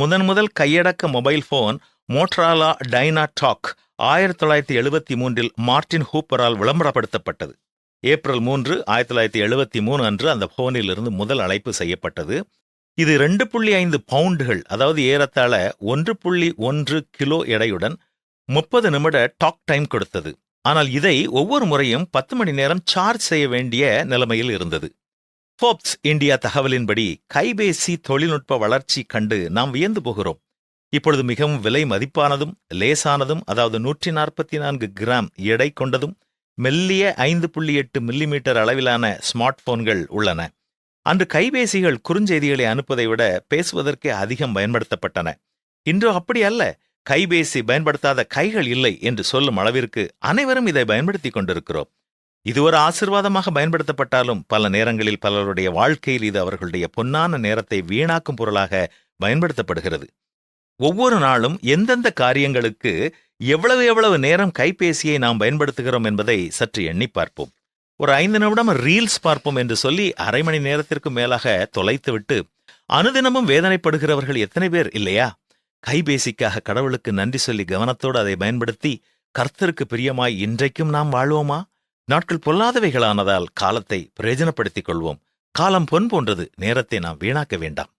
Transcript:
முதன் முதல் கையடக்க mobile phone Motorola DynaTAC ஆயிரத்தி தொள்ளாயிரத்தி எழுபத்தி மூன்றில் மார்டின் ஹூப்பரால் விளம்பரப்படுத்தப்பட்டது. ஏப்ரல் மூன்று ஆயிரத்தி தொள்ளாயிரத்தி எழுபத்தி மூணு அன்று அந்த ஃபோனிலிருந்து முதல் அழைப்பு செய்யப்பட்டது. இது ரெண்டு புள்ளி ஐந்து பவுண்டுகள் அதாவது ஏறத்தாழ ஒன்று புள்ளி ஒன்று கிலோ எடையுடன் முப்பது நிமிட டாக் டைம் கொடுத்தது. ஆனால் இதை ஒவ்வொரு முறையும் பத்து மணி நேரம் சார்ஜ் செய்ய வேண்டிய நிலைமையில் இருந்தது. ஃபோப்ஸ் இந்தியா தகவலின்படி கைபேசி தொழில்நுட்ப வளர்ச்சி கண்டு நாம் வியந்து போகிறோம். இப்பொழுது மிகவும் விலை மதிப்பானதும் லேசானதும் அதாவது நூற்றி நாற்பத்தி நான்கு கிராம் எடை கொண்டதும் மெல்லிய ஐந்து புள்ளி எட்டு மில்லிமீட்டர் அளவிலான ஸ்மார்ட் போன்கள் உள்ளன. அன்று கைபேசிகள் குறுஞ்செய்திகளை அனுப்புவதை விட பேசுவதற்கே அதிகம் பயன்படுத்தப்பட்டன. இன்று அப்படி அல்ல கைபேசி பயன்படுத்தாத கைகள் இல்லை என்று சொல்லும் அளவிற்கு அனைவரும் இதை பயன்படுத்திக் கொண்டிருக்கிறோம். இது ஒரு ஆசிர்வாதமாக பயன்படுத்தப்பட்டாலும் பல நேரங்களில் பலருடைய வாழ்க்கையில் இது அவர்களுடைய பொன்னான நேரத்தை வீணாக்கும் பொருளாக பயன்படுத்தப்படுகிறது. ஒவ்வொரு நாளும் எந்தெந்த காரியங்களுக்கு எவ்வளவு எவ்வளவு நேரம் கைபேசியை நாம் பயன்படுத்துகிறோம் என்பதை சற்று எண்ணி பார்ப்போம். ஒரு ஐந்து நிமிடம் ரீல்ஸ் பார்ப்போம் என்று சொல்லி அரை மணி நேரத்திற்கு மேலாக தொலைத்துவிட்டு அனுதினமும் வேதனைப்படுகிறவர்கள் எத்தனை பேர் இல்லையா? கைபேசிக்காக கடவுளுக்கு நன்றி சொல்லி கவனத்தோடு அதை பயன்படுத்தி கர்த்தருக்கு பிரியமாய் இன்றைக்கும் நாம் வாழ்வோமா? நாட்கள் பொல்லாதவைகளானதால் காலத்தை பிரயோஜனப்படுத்திக் கொள்வோம். காலம் பொன் போன்றது நேரத்தை நாம் வீணாக்க வேண்டாம்.